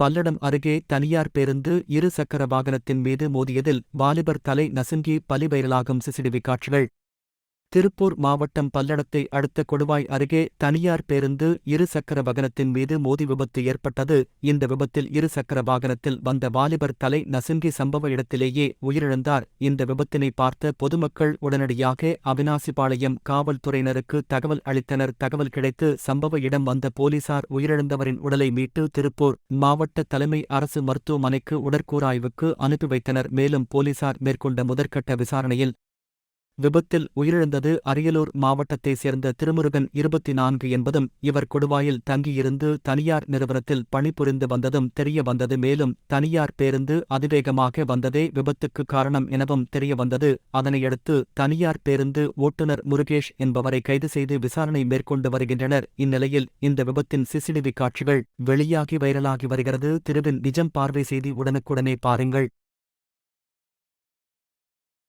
பல்லடம் அருகே தனியார் பேருந்து இரு சக்கர வாகனத்தின் மீது மோதியதில் வாலிபர் தலை நசுங்கி பலிவைரலாகும் சிசிடிவி காட்சிகள். திருப்பூர் மாவட்டம் பல்லடத்தை அடுத்த கொடுவாய் அருகே தனியார் பேருந்து இரு சக்கர வாகனத்தின் மீது மோதி விபத்து ஏற்பட்டது. இந்த விபத்தில் இரு சக்கர வாகனத்தில் வந்த வாலிபர் தலை நசுங்கி சம்பவ இடத்திலேயே உயிரிழந்தார். இந்த விபத்தினை பார்த்த பொதுமக்கள் உடனடியாக அவினாசிபாளையம் காவல்துறையினருக்கு தகவல் அளித்தனர். தகவல் கிடைத்து சம்பவ இடம் வந்த போலீசார் உயிரிழந்தவரின் உடலை மீட்டு திருப்பூர் மாவட்ட தலைமை அரசு மருத்துவமனைக்கு உடற்கூறாய்வுக்கு அனுப்பி வைத்தனர். மேலும் போலீசார் மேற்கொண்ட முதற்கட்ட விசாரணையில் விபத்தில் உயிரிழந்தது அரியலூர் மாவட்டத்தைச் சேர்ந்த திருமுருகன் இருபத்தி நான்கு என்பதும் இவர் கொடுவாயில் தங்கியிருந்து தனியார் நிறுவனத்தில் பணிபுரிந்து வந்ததும் தெரிய வந்தது மேலும் தனியார் பேருந்து அதிவேகமாக வந்ததே விபத்துக்கு காரணம் எனவும் தெரிய வந்தது. அதனையடுத்து தனியார் பேருந்து ஓட்டுநர் முருகேஷ் என்பவரை கைது செய்து விசாரணை மேற்கொண்டு வருகின்றனர். இந்நிலையில் இந்த விபத்தின் சிசிடிவி காட்சிகள் வெளியாகி வைரலாகி வருகிறது. திருவின் நிஜம் பார்வை செய்தி உடனுக்குடனே பாருங்கள்.